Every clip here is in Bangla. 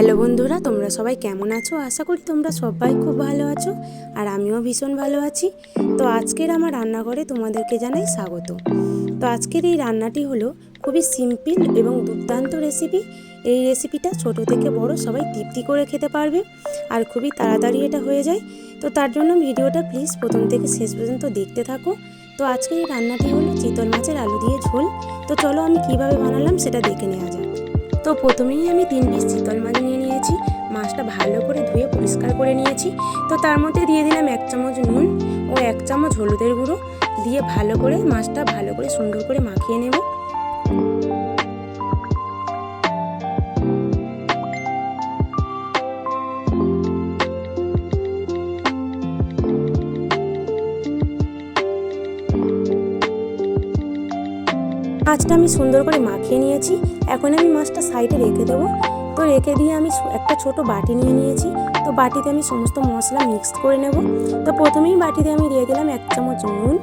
হ্যালো বন্ধুরা, তোমরা সবাই কেমন আছো? আশা করি তোমরা সবাই খুব ভালো আছো আর আমিও ভীষণ ভালো আছি। তো আজকের আমার রান্নাঘরে তোমাদেরকে জানাই স্বাগত। তো আজকের এই রান্নাটি হলো খুবই সিম্পল এবং দুর্দান্ত রেসিপি। এই রেসিপিটা ছোট থেকে বড় সবাই তৃপ্তি করে খেতে পারবে আর খুবই তাড়াতাড়ি এটা হয়ে যায়। তো তার জন্য ভিডিওটা প্লিজ প্রথম থেকে শেষ পর্যন্ত দেখতে থাকো। তো আজকের এই রান্নাটি হলো চিতল মাছের আলু দিয়ে ঝোল। তো চলো আমি কীভাবে বানালাম সেটা দেখে নেওয়া যাক। তো প্রথমেই আমি তিন পিস চিতল মাছ নিয়ে নিয়েছি। মাছটা ভালো করে ধুয়ে পরিষ্কার করে নিয়েছি। তো তার মধ্যে দিয়ে দিলাম এক চামচ নুন ও এক চামচ হলুদের গুঁড়ো। দিয়ে ভালো করে মাছটা ভালো করে সুন্দর করে মাখিয়ে নেব। মাছটা আমি সুন্দর করে মাখিয়ে নিয়েছি। এখন আমি মাছটা সাইডে রেখে দেবো। তো রেখে দিয়ে আমি একটা ছোট বাটি নিয়ে নিয়েছি। তো বাটিতে আমি সমস্ত মশলা মিক্স করে নেব। তো প্রথমেই বাটিতে আমি দিয়ে দিলাম এক চামচ নুন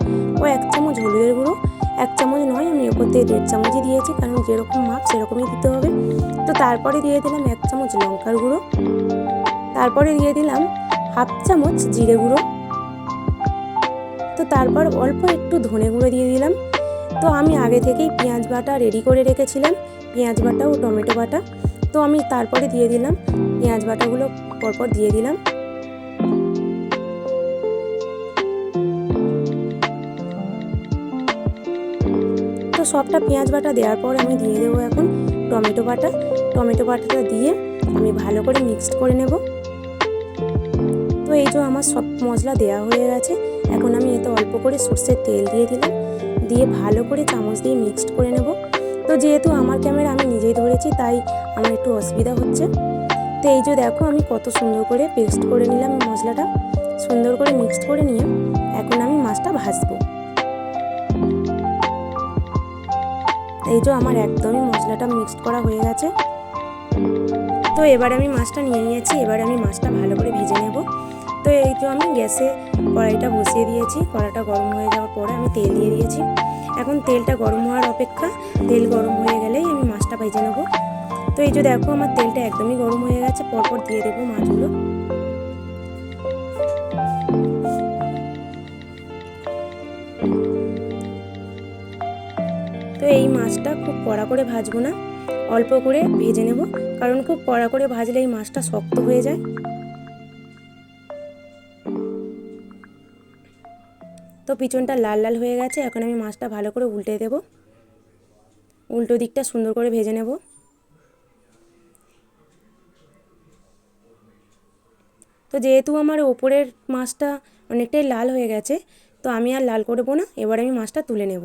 ও এক চামচ হলুদের গুঁড়ো। এক চামচ নয়, আমি ওপর দিয়ে দেড় চামচই দিয়েছি, কারণ যেরকম মাপ সেরকমই দিতে হবে। তো তারপরে দিয়ে দিলাম এক চামচ লঙ্কার গুঁড়ো। তারপরে দিয়ে দিলাম হাফ চামচ জিরে গুঁড়ো। তো তারপর অল্প একটু ধনে গুঁড়ো দিয়ে দিলাম। তো আমি আগে থেকেই পেঁয়াজ বাটা রেডি করে রেখেছিলাম, পেঁয়াজ বাটা ও টমেটো বাটা। তো আমি তারপরে দিয়ে দিলাম, পেঁয়াজ বাটাগুলো পরপর দিয়ে দিলাম। তো সবটা পেঁয়াজ বাটা দেওয়ার পর আমি দিয়ে দেবো এখন টমেটো বাটা। টমেটো বাটাটা দিয়ে আমি ভালো করে মিক্সড করে নেব। তো এই যে আমার সব মশলা দেওয়া হয়ে গেছে, এখন আমি এতে অল্প করে সর্ষের তেল দিয়ে দিলাম। দিয়ে ভালো করে চামচ দিয়ে মিক্সড করে নেব। তো যেহেতু আমার ক্যামেরা আমি নিজেই ধরেছি, তাই আমার একটু অসুবিধা হচ্ছে। তো এই যে দেখো, আমি কত সুন্দর করে পেস্ট করে নিলাম মশলাটা। সুন্দর করে মিক্সড করে নিয়ে এখন আমি মাছটা ভাজবো। এই যে আমার একদমই মশলাটা মিক্সড করা হয়ে গেছে। তো এবার আমি মাছটা নিয়ে নিয়েছি, এবার আমি মাছটা ভালো করে ভেজে নেব। তো এই তো আমি গ্যাসে কড়াইটা বসিয়ে দিয়েছি। কড়াইটা গরম হয়ে যাওয়ার পরে আমি তেল দিয়ে দিয়েছি। এখন তেলটা গরম হওয়ার অপেক্ষা তেল গরম হয়ে গেলেই আমি মাছটা ভেজে নেব। তো এই যে দেখো আমার তেলটা একদমই গরম হয়ে গেছে, পরপর দিয়ে দেবো মাছগুলো। তো এই মাছটা খুব কড়া করে ভাজবো না, অল্প করে ভেজে নেব। কারণ খুব কড়া করে ভাজলে এই মাছটা শক্ত হয়ে যায়। তো পিছনটা লাল লাল হয়ে গেছে, এখন আমি মাছটা ভালো করে উল্টে দেব। উল্টো দিকটা সুন্দর করে ভেজে নেব। তো যেহেতু আমার ওপরের মাছটা অনেকটাই লাল হয়ে গেছে, তো আমি আর লাল করব না, এবার আমি মাছটা তুলে নেব।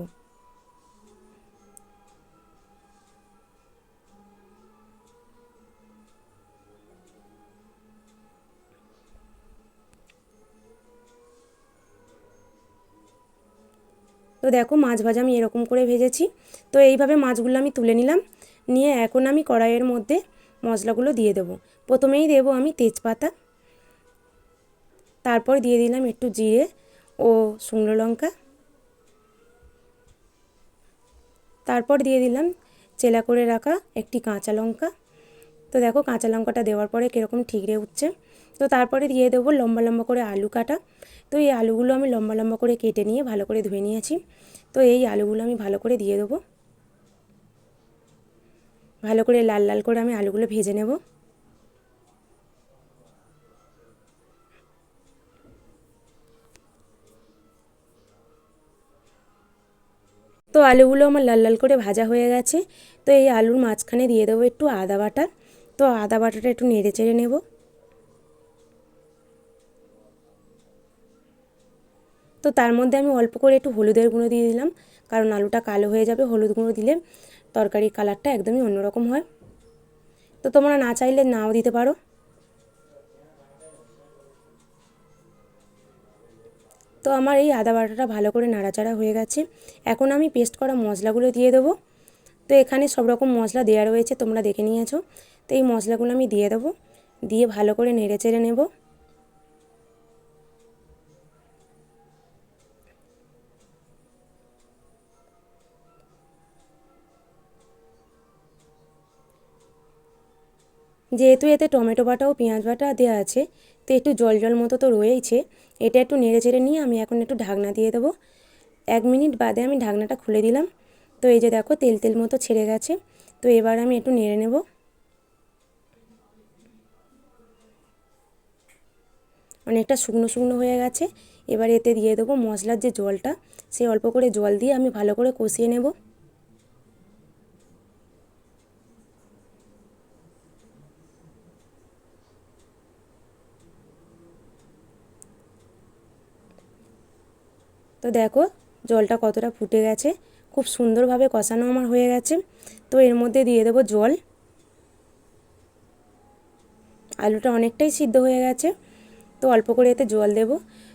তো দেখো মাছ ভাজা আমি এরকম করে ভেজেছি। তো এইভাবে মাছগুলো আমি তুলে নিলাম। নিয়ে এখন আমি কড়াইয়ের মধ্যে মশলাগুলো দিয়ে দেবো। প্রথমেই দেব আমি তেজপাতা। তারপর দিয়ে দিলাম একটু জিরে ও শুকনো লঙ্কা। তারপর দিয়ে দিলাম চেলা করে রাখা একটি কাঁচা লঙ্কা। তো দেখো কাঁচা লঙ্কাটা দেওয়ার পরে কীরকম ঠিকরে উঠছে। তো তারপরে দিয়ে দেবো লম্বা লম্বা করে আলু কাটা। তো এই আলুগুলো আমি লম্বা লম্বা করে কেটে নিয়ে ভালো করে ধুয়ে নিয়েছি। তো এই আলুগুলো আমি ভালো করে দিয়ে দেবো। ভালো করে লাল লাল করে আমি আলুগুলো ভেজে নেব। তো আলুগুলো আমার লাল লাল করে ভাজা হয়ে গেছে। তো এই আলুর মাঝখানে দিয়ে দেবো একটু আদা বাটা। তো আদা বাটাটা একটু নেড়ে চেড়ে নেব। তো তার মধ্যে আমি অল্প করে একটু হলুদের গুঁড়ো দিয়ে দিলাম, কারণ আলুটা কালো হয়ে যাবে, হলুদ গুঁড়ো দিলে তরকারির কালারটা একদমই অন্যরকম হয়। তো তোমরা না চাইলে নাও দিতে পারো। তো আমার এই আদা বাটাটা ভালো করে নাড়াচাড়া হয়ে গেছে। এখন আমি পেস্ট করা মশলাগুলো দিয়ে দেবো। তো এখানে সব রকম মশলা দেওয়া রয়েছে, তোমরা দেখে নিয়েছো। তো এই মশলাগুলো আমি দিয়ে দেবো, দিয়ে ভালো করে নেড়ে চেড়ে নেব। যেহেতু এতে টমেটো বাটা ও পেঁয়াজ বাটা দেওয়া আছে, তো একটু জল জল মতো তো রয়েইছে, এটা একটু নেড়ে চেড়ে নিয়ে আমি এখন একটু ঢাকনা দিয়ে দেবো। এক মিনিট বাদে আমি ঢাকনাটা খুলে দিলাম। তো এই যে দেখো তেল তেল মতো ছেড়ে গেছে। তো এবার আমি একটু নেড়ে নেব। অনেকটা শুকনো শুকনো হয়ে গেছে। এবার এতে দিয়ে দেবো মশলার যে জলটা, সেই অল্প করে জল দিয়ে আমি ভালো করে কষিয়ে নেব। তো দেখো জলটা কতটা ফুটে গেছে। খুব সুন্দরভাবে কষানো আমার হয়ে গেছে। তো এর মধ্যে দিয়ে দেবো জল। আলুটা অনেকটাই সিদ্ধ হয়ে গেছে। তো অল্প করে এতে জল দেব।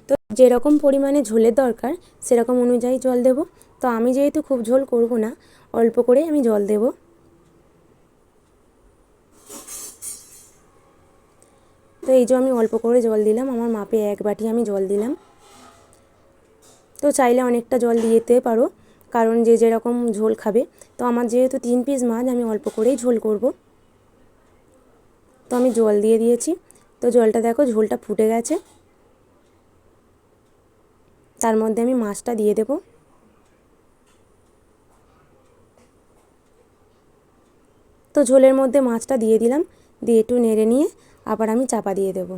তো যেরকম পরিমাণে ঝোলের দরকার, সেরকম অনুযায়ী জল দেব। তো আমি যেহেতু খুব ঝোল করব না, অল্প করে আমি জল দেব। তো এই যে আমি অল্প করে জল দিলাম, আমার মাপে এক বাটি আমি জল দিলাম। তো চাইলে অনেকটা জল দিতে পারো। কারণ যে যেরকম ঝোল খাবে। তো আমার যেহেতু তিন পিস মাছ, আমি অল্প করেই ঝোল করব। তো আমি জল দিয়ে দিয়েছি। তো জলটা দেখো, ঝোলটা ফুটে গেছে। তার মধ্যে আমি মাছটা দিয়ে দেব। তো ঝোলের মধ্যে মাছটা দিয়ে দিলাম। দিয়ে একটু নেড়ে নিয়ে আবার আমি চাপা দিয়ে দেবো।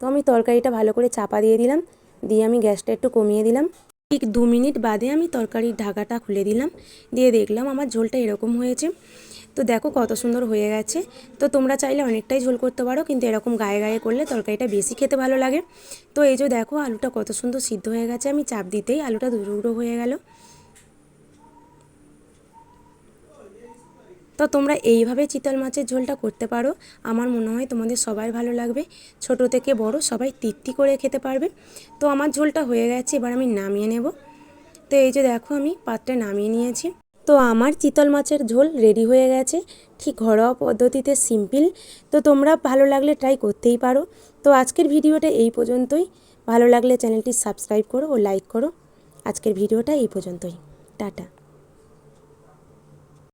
তো আমি তরকারিটা ভালো করে চাপা দিয়ে দিলাম, দিয়ে আমি গ্যাসটা একটু কমিয়ে দিলাম। ঠিক দু মিনিট বাদে আমি তরকারির ঢাকাটা খুলে দিলাম, দিয়ে দেখলাম আমার ঝোলটা এরকম হয়েছে। তো দেখো কত সুন্দর হয়ে গেছে। তো তোমরা চাইলে অনেকটাই ঝোল করতে পারো, কিন্তু এরকম গায়ে গায়ে করলে তরকারিটা বেশি খেতে ভালো লাগে। তো এই যে দেখো আলুটা কত সুন্দর সিদ্ধ হয়ে গেছে, আমি চাপ দিতেই আলুটা দুটো হয়ে গেল। তো তোমরা এইভাবে চিতল মাছের ঝোলটা করতে পারো। আমার মনে হয় তোমাদের সবাই ভালো লাগবে। ছোট থেকে বড় সবাই তৃপ্তি করে খেতে পারবে। তো আমার ঝোলটা হয়ে গেছে, এবার আমি নামিয়ে নেব। তো এই যে দেখো আমি পাত্রে নামিয়ে নিয়েছি। তো আমার চিতল মাছের ঝোল রেডি হয়ে গেছে। ঠিক ঘরোয়া পদ্ধতিতে সিম্পল। তো তোমরা ভালো লাগলে ট্রাই করতেই পারো। তো আজকের ভিডিওটা এই পর্যন্তই। ভালো লাগলে চ্যানেলটি সাবস্ক্রাইব করো ও লাইক করো। আজকের ভিডিওটা এই পর্যন্তই। টাটা।